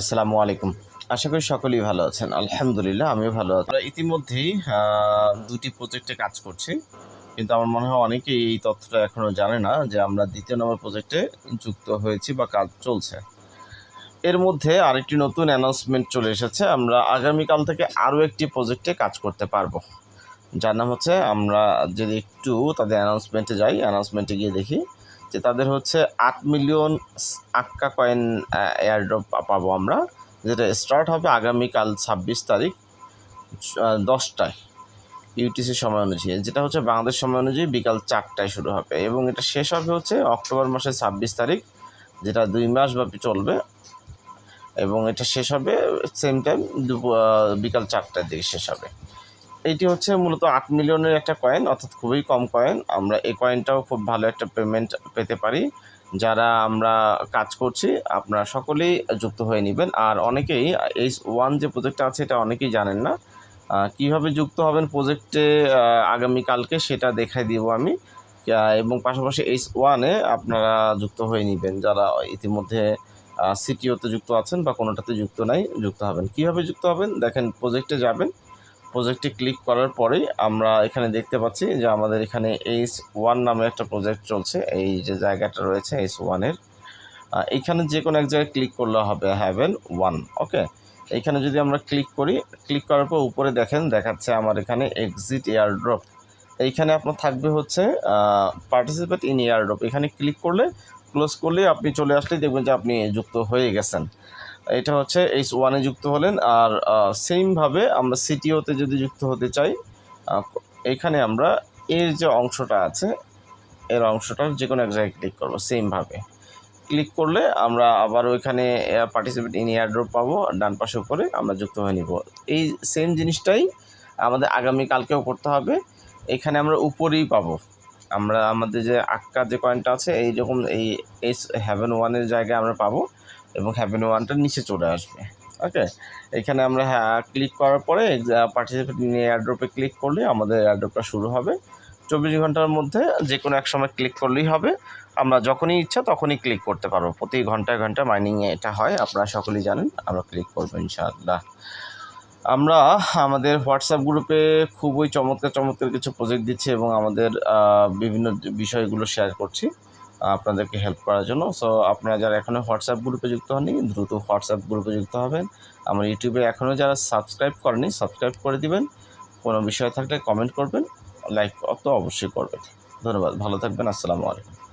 আসসালামু আলাইকুম। আশা করি সকলেই ভালো আছেন। আলহামদুলিল্লাহ, আমিও ভালো আছি। আমরা ইতিমধ্যেই দুটি প্রজেক্টে কাজ করছি। কিন্তু আমার মনে হয় অনেকেই এই তথ্যটা এখনও জানে না যে আমরা দ্বিতীয় নম্বর প্রজেক্টে যুক্ত হয়েছি বা কাজ চলছে। এর মধ্যে আরেকটি নতুন অ্যানাউন্সমেন্ট চলে এসেছে। আমরা আগামীকাল থেকে আরও একটি প্রজেক্টে কাজ করতে পারব। যার নাম হচ্ছে, আমরা যদি একটু তাদের অ্যানাউন্সমেন্টে যাই অ্যানাউন্সমেন্টে গিয়ে দেখি। যে তাদের হচ্ছে আট মিলিয়ন আক্কা কয়েন এয়ারড্রপ পাবো আমরা, যেটা স্টার্ট হবে আগামীকাল ছাব্বিশ তারিখ দশটায় ইউটিসি সময় অনুযায়ী। যেটা হচ্ছে বাংলাদেশ সময় অনুযায়ী বিকাল চারটায় শুরু হবে, এবং এটা শেষ হবে হচ্ছে অক্টোবর মাসের ছাব্বিশ তারিখ, যেটা দুই মাস ব্যাপী চলবে, এবং এটা শেষ হবে সেম টাইম বিকাল চারটার দিকে শেষ হবে। এইটি হচ্ছে মূলত আট মিলিয়নের একটা কয়েন অর্থাৎ খুবই কম কয়েন আমরা এই কয়েনটাও খুব ভালো একটা পেমেন্ট পেতে পারি, যারা আমরা কাজ করছি, আপনারা সকলেই যুক্ত হয়ে নেবেন। আর অনেকেই, এই ওয়ান যে প্রজেক্টটা আছে, এটা অনেকেই জানেন না। কীভাবে যুক্ত হবেন প্রজেক্টে আগামীকালকে সেটা দেখাই দিব আমি। এবং পাশাপাশি এইচ ওয়ানে আপনারা যুক্ত হয়ে নেবেন। যারা ইতিমধ্যে সিটিওতে যুক্ত আছেন বা কোনোটাতে যুক্ত নাই, যুক্ত হবেন। কীভাবে যুক্ত হবেন? দেখেন প্রজেক্টে যাবেন প্রজেক্টে ক্লিক করার পরেই আমরা এখানে দেখতে পাচ্ছি যে আমাদের এখানে এইচ ওয়ান নামে একটা প্রজেক্ট চলছে। এই যে জায়গাটা রয়েছে এইচ ওয়ানের এইখানে যে কোনো এক জায়গায় ক্লিক করলে হবে হ্যাভেন ওয়ান ওকে এইখানে যদি আমরা ক্লিক করি ক্লিক করার পর উপরে দেখেন, দেখাচ্ছে আমার এখানে এক্সিট এয়ারড্রপ এইখানে আপনার থাকবে হচ্ছে পার্টিসিপেট ইন এয়ারড্রপ এখানে ক্লিক করলে ক্লোজ করলে আপনি চলে আসলেই দেখবেন যে আপনি যুক্ত হয়ে গেছেন। এটা হচ্ছে এইচ ওয়ানে যুক্ত হলেন। আর সেমভাবে আমরা সিটিওতে যদি যুক্ত হতে চাই এখানে আমরা এর যে অংশটা আছে, এর অংশটার যে কোনো এক জায়গায় ক্লিক করব সেমভাবে ক্লিক করলে আমরা আবার ওইখানে পার্টিসিপেট ইন এয়ারড্রপ পাবো ডান পাশে উপরে আমরা যুক্ত হয়ে নিব। এই সেম জিনিসটাই আমাদের আগামী কালকেও করতে হবে। এখানে আমরা উপরেই পাবো। আমরা আমাদের যে আক্কা যে কয়েনটা আছে, এই রকম এই এস হ্যাভেন ওয়ানের জায়গায় আমরা পাবো এবং হ্যাভেন ওয়ানটার নিচে চলে আসবে। ওকে এখানে আমরা হ্যাঁ ক্লিক করার পরে পার্টিসিপেট নিয়ে এয়ারড্রপে ক্লিক করলে আমাদের এয়ারড্রপটা শুরু হবে। চব্বিশ ঘণ্টার মধ্যে যে কোনো এক সময় ক্লিক করলেই হবে। আমরা যখনই ইচ্ছা তখনই ক্লিক করতে পারব। প্রতি ঘন্টায় ঘন্টায় মাইনিং এটা হয়, আপনারা সকলেই জানেন, আমরা ক্লিক করব ইনশাআল্লাহ। আমরা আমাদের হোয়াটসঅ্যাপ গ্রুপে খুবই চমৎকার চমৎকার কিছু প্রজেক্ট দিচ্ছি এবং আমাদের বিভিন্ন বিষয়গুলো শেয়ার করছি আপনাদেরকে হেল্প করার জন্য। সো আপনারা যারা এখনও হোয়াটসঅ্যাপ গ্রুপে যুক্ত হননি, দ্রুত হোয়াটসঅ্যাপ গ্রুপে যুক্ত হবেন। আমার ইউটিউবে এখনও যারা সাবস্ক্রাইব করেনি সাবস্ক্রাইব করে দিবেন। কোনো বিষয় থাকলে কমেন্ট করবেন লাইক তো অবশ্যই করবেন। ধন্যবাদ, ভালো থাকবেন, আসসালামু আলাইকুম।